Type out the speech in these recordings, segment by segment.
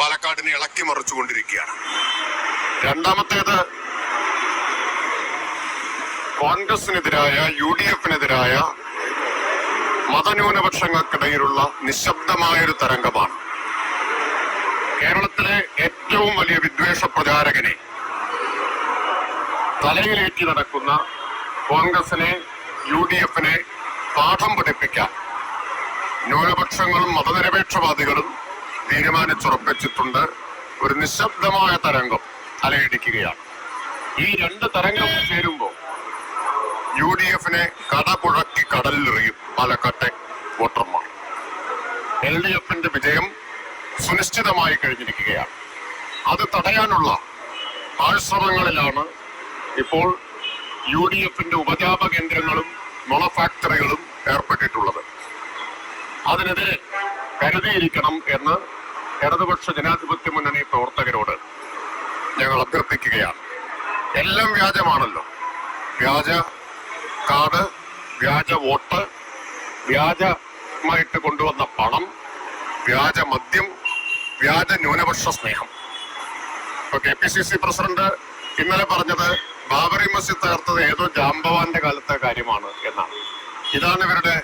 പാലക്കാടിനെ ഇളക്കി മറിച്ചുകൊണ്ടിരിക്കുകയാണ്. രണ്ടാമത്തേത് കോൺഗ്രസിനെതിരായ U D എഫിനെതിരായ മതന്യൂനപക്ഷങ്ങൾക്കിടയിലുള്ള നിശബ്ദമായൊരു തരംഗമാണ്. കേരളത്തിലെ ഏറ്റവും വലിയ വിദ്വേഷ പ്രചാരകനെ തലയിലേറ്റി നടക്കുന്ന കോൺഗ്രസിനെ യു ഡി എഫിനെ പാഠം പഠിപ്പിക്കാൻ ന്യൂനപക്ഷങ്ങളും മതനിരപേക്ഷവാദികളും തീരുമാനിച്ചുറപ്പിച്ചിട്ടുണ്ട്. ഒരു നിശബ്ദമായ തരംഗം അലയടിക്കുകയാണ് ഈ രണ്ട് തരംഗം ചേരുമ്പോൾ യു ഡി എഫിനെ കടപുഴക്കി കടലിലെറിയും പാലക്കാട്ടെ വോട്ടർമാർ. എൽ ഡി എഫിന്റെ വിജയം സുനിശ്ചിതമായി കഴിഞ്ഞിരിക്കുകയാണ്. അത് തടയാനുള്ള ആശ്രമങ്ങളിലാണ് ഇപ്പോൾ യു ഡി എഫിന്റെ ഉപജാപ കേന്ദ്രങ്ങളും മുള ഫാക്ടറികളും ഏർപ്പെട്ടിട്ടുള്ളത്. അതിനെതിരെ കരുതിയിരിക്കണം എന്ന് ഇടതുപക്ഷ ജനാധിപത്യ മുന്നണി പ്രവർത്തകരോട് ഞങ്ങൾ അഭ്യർത്ഥിക്കുകയാണ്. എല്ലാം വ്യാജമാണല്ലോ. വ്യാജ കാർഡ് വ്യാജ വോട്ട് വ്യാജമായിട്ട് കൊണ്ടുവന്ന പണം വ്യാജ മദ്യം വ്യാജ ന്യൂനപക്ഷ സ്നേഹം. ഇപ്പൊ K P C C president ഇന്നലെ പറഞ്ഞത് ബാബറി മസ്ജിദ് തകർത്തത് ഏതോ ജാംബവാന്റെ കാലത്തെ കാര്യമാണ് എന്നാണ്. ഇതാണ് ഇവരുടെ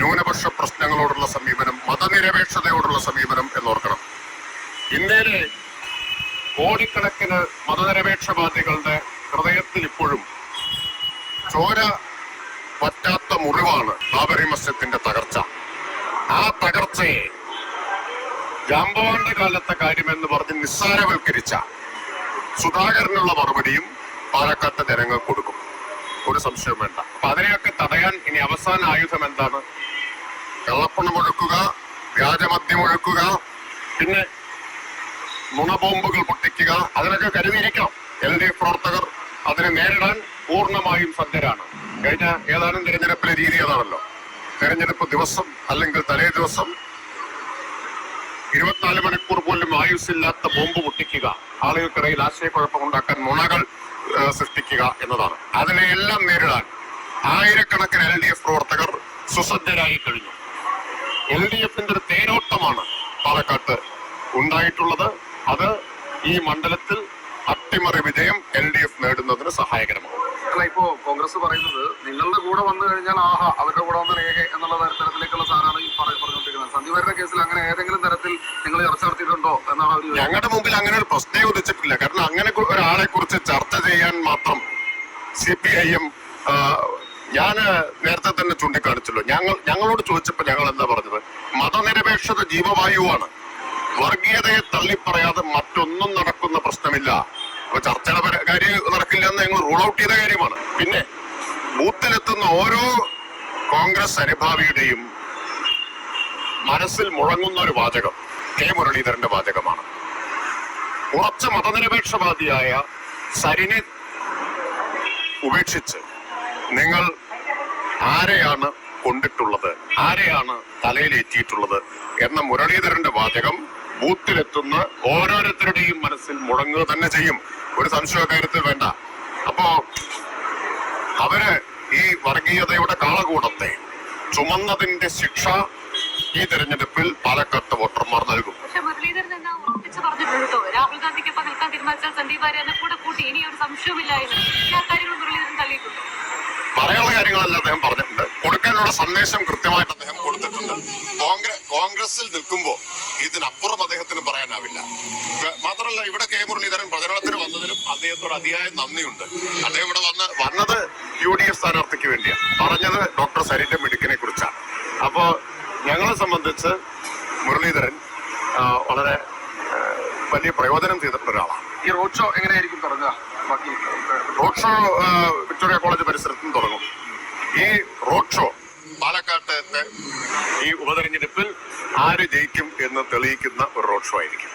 ന്യൂനപക്ഷ പ്രശ്നങ്ങളോടുള്ള സമീപനം. മതനിരപേക്ഷതയോടുള്ള സമീപനം എന്നോർക്കണം. ഇന്ത്യയിലെ കോടിക്കണക്കിന് മതനിരപേക്ഷവാദികളുടെ ഹൃദയത്തിൽ ഇപ്പോഴും ചോര പറ്റാത്ത മുറിവാണ് ബാബറി മസ്ജിദിന്റെ തകർച്ച. ആ തകർച്ചയെ ജാംബവാന്റെ കാലത്തെ കാര്യമെന്ന് പറഞ്ഞ് നിസ്സാരവൽക്കരിച്ച സുധാകരനുള്ള മറുപടിയും പാലക്കാട്ട് ജനങ്ങൾ കൊടുക്കും. ഒരു സംശയവും വേണ്ട. അപ്പൊ അതിനെയൊക്കെ തടയാൻ ഇനി അവസാന ആയുധം എന്താണ്? കള്ളപ്പണം ഒഴുക്കുക വ്യാജമദ്യം ഒഴുക്കുക പിന്നെ നുണബോംബുകൾ പൊട്ടിക്കുക അതിനൊക്കെ കരുതിയിരിക്കണം. എൽ ഡി എഫ് പ്രവർത്തകർ അതിനെ നേരിടാൻ പൂർണമായും സജ്ജരാണ്. കഴിഞ്ഞ ഏതാനും തിരഞ്ഞെടുപ്പിലെ രീതി അതാണല്ലോ. തെരഞ്ഞെടുപ്പ് ദിവസം അല്ലെങ്കിൽ തലേ ദിവസം ഇരുപത്തിനാല് മണിക്കൂർ പോലും ആയുസില്ലാത്ത ബോംബ് പൊട്ടിക്കുക ആളുകൾക്കിടയിൽ ആശയക്കുഴപ്പമുണ്ടാക്കാൻ നുണകൾ ആ, സൃഷ്ടിക്കുക എന്നതാണ്. അതിനെയെല്ലാം നേരിടാൻ ആയിരക്കണക്കിന് എൽ ഡി എഫ് പ്രവർത്തകർ സുസജ്ജരായി കഴിഞ്ഞു. എൽ ഡി എഫിന്റെ ഒരു തേരോട്ടമാണ് പാലക്കാട്ട് ഉണ്ടായിട്ടുള്ളത്. അത് ഈ മണ്ഡലത്തിൽ അട്ടിമറി വിജയം എൽ ഡി എഫ് നേടുന്നതിന് സഹായകരമാണ്. അല്ല ഇപ്പോ കോൺഗ്രസ് പറയുന്നത് നിങ്ങളുടെ കൂടെ വന്നു കഴിഞ്ഞാൽ ആഹാ അവരുടെ കൂടെ വന്ന രേഖ എന്നുള്ള തരത്തിലേക്കുള്ള സാധനമാണ് ഈ പറഞ്ഞു പറഞ്ഞുകൊണ്ടിരിക്കുന്നത്. സന്ധിവരുടെ കേസിൽ അങ്ങനെ ഏതെങ്കിലും തരത്തിൽ നിങ്ങൾ ചർച്ച നടത്തിയിട്ടുണ്ടോ എന്നാണ് അവർ ഞങ്ങളുടെ മുമ്പിൽ അങ്ങനെ ഒരു പ്രശ്നേ ഉദിച്ചിട്ടില്ല. കാരണം അങ്ങനെ ഒരാളെ കുറിച്ച് ചർച്ച ചെയ്യാൻ മാത്രം സി പി ഐ എം ഞാൻ നേരത്തെ തന്നെ ചൂണ്ടിക്കാണിച്ചല്ലോ. ഞങ്ങൾ ഞങ്ങളോട് ചോദിച്ചപ്പോൾ ഞങ്ങൾ എന്താ പറഞ്ഞത്? മതനിരപേക്ഷത ജീവവായുവാണ്. വർഗീയതയെ തള്ളിപ്പറയാതെ മറ്റൊന്നും നടക്കുന്ന പ്രശ്നമില്ല. അപ്പൊ ചർച്ചയുടെ കാര്യം നടക്കില്ല എന്ന് ഞങ്ങൾ റൂൾ ഔട്ട് ചെയ്ത കാര്യമാണ്. പിന്നെ ബൂത്തിലെത്തുന്ന ഓരോ കോൺഗ്രസ് അനുഭാവിയുടെയും മനസ്സിൽ മുഴങ്ങുന്ന ഒരു വാചകം കെ മുരളീധരന്റെ വാചകമാണ്. ഉറച്ച മതനിരപേക്ഷവാദിയായ സരിനെ ഉപേക്ഷിച്ച് നിങ്ങൾ ആരെയാണ് കൊണ്ടിട്ടുള്ളത്? ആരെയാണ് തലയിലേറ്റിയിട്ടുള്ളത്? എന്ന മുരളീധരന്റെ വാചകം ബൂത്തിലെത്തുന്ന ഓരോരുത്തരുടെയും മനസ്സിൽ മുടങ്ങുക തന്നെ ചെയ്യും. ഒരു സംശയ കാര്യത്തിൽ വേണ്ട. അപ്പോ അവർ ഈ വർഗീയതയുടെ കാളകൂടത്തെ ചുമന്നതിന്റെ ശിക്ഷ ഈ തെരഞ്ഞെടുപ്പിൽ പാലക്കാട്ട് വോട്ടർമാർ നൽകും. പക്ഷെ മുരളീധരൻ എന്നാ ഉറപ്പിച്ച് പറഞ്ഞിട്ടുണ്ടോ രാഹുൽ ഗാന്ധിക്കൊപ്പം നിൽക്കാൻ തീരുമാനിച്ചാൽ സന്ദീപ് ആര്യ കൂടെ കൂട്ടി. ഇനി ഒരു സംശയവുമില്ല എന്ന് എല്ലാ കാര്യങ്ങളും മുരളീധരൻ തള്ളിയിട്ടുണ്ട് പറയാനുള്ള കാര്യങ്ങളല്ല അദ്ദേഹം പറഞ്ഞിട്ടുണ്ട്. കൊടുക്കാനുള്ള സന്ദേശം കൃത്യമായിട്ട് അദ്ദേഹം കൊടുത്തിട്ടുണ്ട്. കോൺഗ്രസ് കോൺഗ്രസിൽ നിൽക്കുമ്പോൾ ഇതിനപ്പുറം അദ്ദേഹത്തിന് പറയാനാവില്ല. മാത്രമല്ല ഇവിടെ കെ മുരളീധരൻ പ്രചരണത്തിന് വന്നതിലും അദ്ദേഹത്തോട് അതിയായ നന്ദിയുണ്ട്. അദ്ദേഹം ഇവിടെ വന്ന് വന്നത് യു ഡി എഫ് സ്ഥാനാർത്ഥിക്ക് വേണ്ടിയാണ് പറഞ്ഞത് ഡോക്ടർ സരിന്റെ മിടുക്കിനെ കുറിച്ചാണ്. അപ്പോ ഞങ്ങളെ സംബന്ധിച്ച് മുരളീധരൻ വളരെ വലിയ പ്രയോജനം ചെയ്തിട്ടുള്ള ഒരാളാണ് ഈ റോഡ് ഷോ എങ്ങനെയായിരിക്കും തുടങ്ങുക? റോഡ് ഷോ വിക്ടോറിയ കോളേജ് പരിസരത്തും തുടങ്ങും. ഈ റോഡ് ഷോ പാലക്കാട്ടത്തെ ഈ ഉപതെരഞ്ഞെടുപ്പിൽ ആര് ജയിക്കും എന്ന് തെളിയിക്കുന്ന ഒരു റോഡ് ഷോ ആയിരിക്കും.